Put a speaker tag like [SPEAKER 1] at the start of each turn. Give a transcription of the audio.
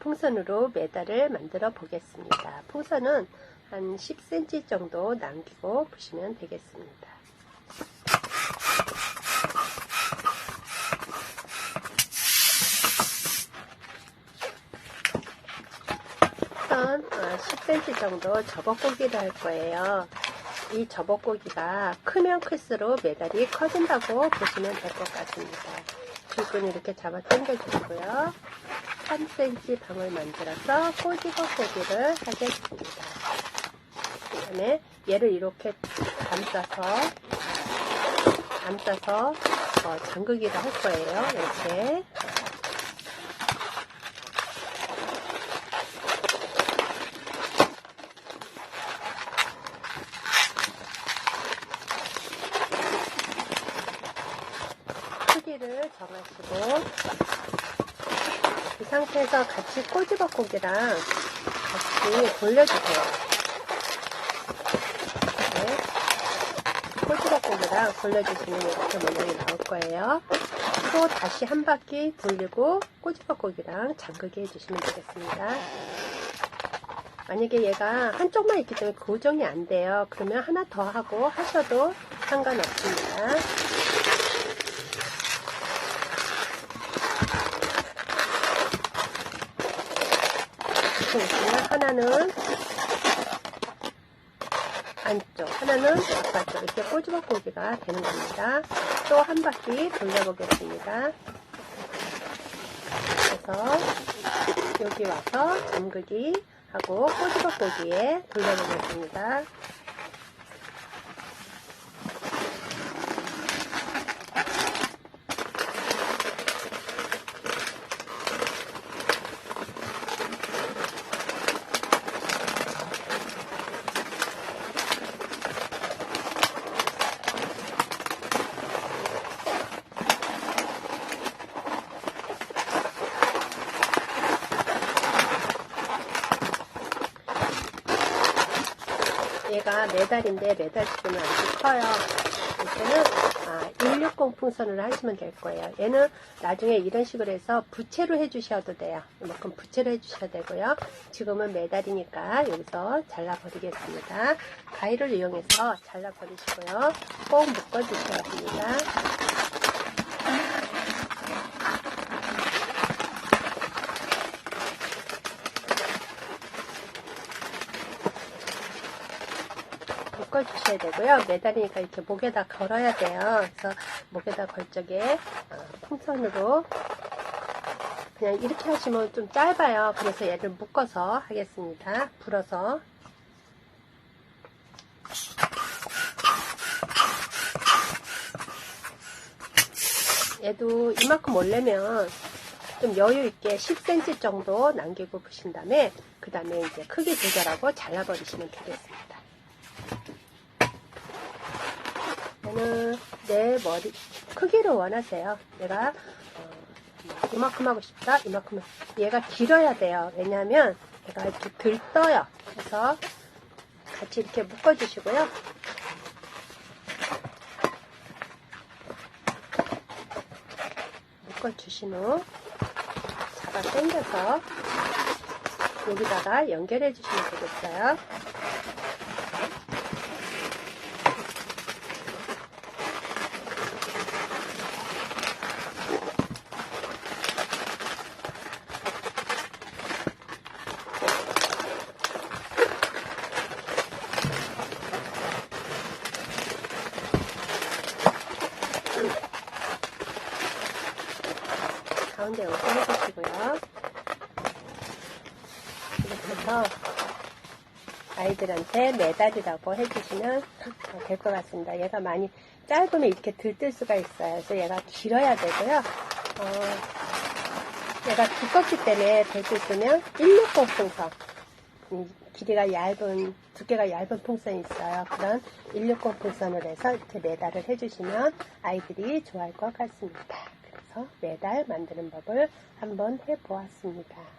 [SPEAKER 1] 풍선으로 메달을 만들어 보겠습니다. 풍선은 한 10cm 정도 남기고 보시면 되겠습니다. 우선 10cm 어, 정도 저벅고기를 할 거예요. 이 저벅고기가 크면 클수록 메달이 커진다고 보시면 될 것 같습니다. 줄끈 이렇게 잡아 당겨주시고요. 3cm 방울 만들어서 꼬집어 고기를 하겠습니다. 그 다음에 얘를 이렇게 감싸서 감싸서 어, 잠그기를 할 거예요. 이렇게 크기를 정하시고 이 상태에서 같이 꼬집어고기랑 같이 돌려주세요. 네. 꼬집어고기랑 돌려주시면 이렇게 모양이 나올 거예요. 또 다시 한 바퀴 돌리고 꼬집어고기랑 잠그게 해주시면 되겠습니다. 만약에 얘가 한쪽만 있기 때문에 고정이 안 돼요. 그러면 하나 더 하고 하셔도 상관없습니다. 이렇게 있으면 하나는 안쪽, 하나는 바깥쪽 이렇게 꼬집어 꼬기가 되는 겁니다. 또 한 바퀴 돌려보겠습니다. 그래서 여기 와서 잠그기 하고 꼬집어 꼬기에 돌려보겠습니다. 얘가 메달인데 메달 지금은 아주 커요. 이때는 아, 160 풍선으로 하시면 될 거예요. 얘는 나중에 이런 식으로 해서 부채로 해주셔도 돼요. 이만큼 부채로 해주셔도 되고요. 지금은 메달이니까 여기서 잘라버리겠습니다. 가위를 이용해서 잘라버리시고요. 꼭 묶어주셔야 합니다. 묶어주셔야 되고요. 매달이니까 이렇게 목에다 걸어야 돼요. 그래서 목에다 걸 적에 어, 풍선으로 그냥 이렇게 하시면 좀 짧아요. 그래서 얘를 묶어서 하겠습니다. 불어서 얘도 이만큼 올려면 좀 여유 있게 10cm 정도 남기고 부신 다음에 그 다음에 이제 크기 조절하고 잘라버리시면 되겠습니다. 저는 내 머리 크기를 원하세요. 내가 어, 이만큼 하고 싶다. 이만큼 얘가 길어야 돼요. 왜냐하면 얘가 이렇게 들떠요. 그래서 같이 이렇게 묶어주시고요. 묶어주신 후 잡아 당겨서 여기다가 연결해 주시면 되겠어요. 가운데 이렇게 해주시고요. 이렇게 해서 아이들한테 메달이라고 해주시면 될 것 같습니다. 얘가 많이 짧으면 이렇게 들뜰 수가 있어요. 그래서 얘가 길어야 되고요. 어, 얘가 두껍기 때문에 있으면 160 풍선. 음, 길이가 얇은, 두께가 얇은 풍선이 있어요. 그런 160 풍선을 해서 이렇게 메달을 해주시면 아이들이 좋아할 것 같습니다. 메달 만드는 법을 한번 해보았습니다.